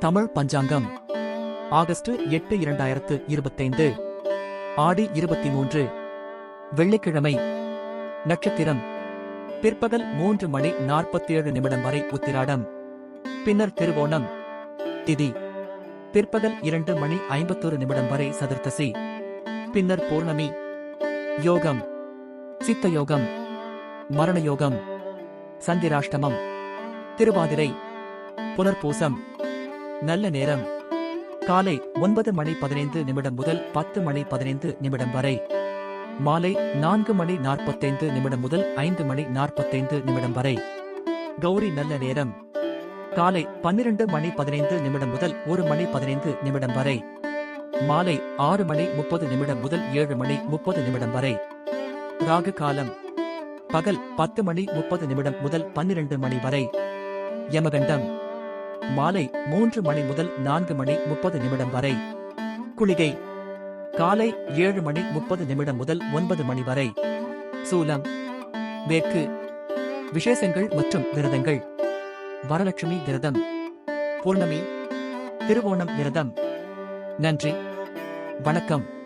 தமிழ் பஞ்சாங்கம். August எட்டு இரண்டாயிரத்து இருபத்தைந்து. ஆடி இருபத்தி மூன்று வெள்ளிக்கிழமை. நட்சத்திரம். பிற்பகல் மூன்று மணி நாற்பத்தேழு நிமிடம் வரை உத்திராடம். பின்னர் திருவோணம். திதி. பிற்பகல் இரண்டு மணி ஐம்பத்தொரு நிமிடம் வரை சதுர்த்தசி. பின்னர் பூர்ணமி. யோகம். சித்த யோகம் மரண யோகம் சந்திராஷ்டமம். திருவாதிரை. புனர்பூசம். நல்ல நேரம். காலை ஒன்பது மணி பதினைந்து நிமிடம் முதல் பத்து மணி பதினைந்து நிமிடம் வரை. மாலை நான்கு மணி நாற்பத்தைந்து நிமிடம் முதல் ஐந்து மணி நாற்பத்தைந்து நிமிடம் வரை. கௌரி நல்ல நேரம். காலை பன்னிரண்டு மணி பதினைந்து நிமிடம் முதல் ஒரு மணி பதினைந்து நிமிடம் வரை. மாலை ஆறு மணி முப்பது நிமிடம் முதல் ஏழு மணி முப்பது நிமிடம் வரை. ராகு காலம். பகல் பத்து மணி முப்பது நிமிடம் முதல் பன்னிரண்டு மணி வரை. யமகண்டம். மாலை மூன்று மணி முதல் நான்கு மணி முப்பது நிமிடம் வரை. குளிகை. காலை ஏழு மணி முப்பது நிமிடம் முதல் ஒன்பது மணி வரை. சூலம். மேற்கு விசேஷங்கள் மற்றும் விரதங்கள். வரலட்சுமி விரதம். பூர்ணமி. திருவோணம் விரதம். நன்றி. வணக்கம்.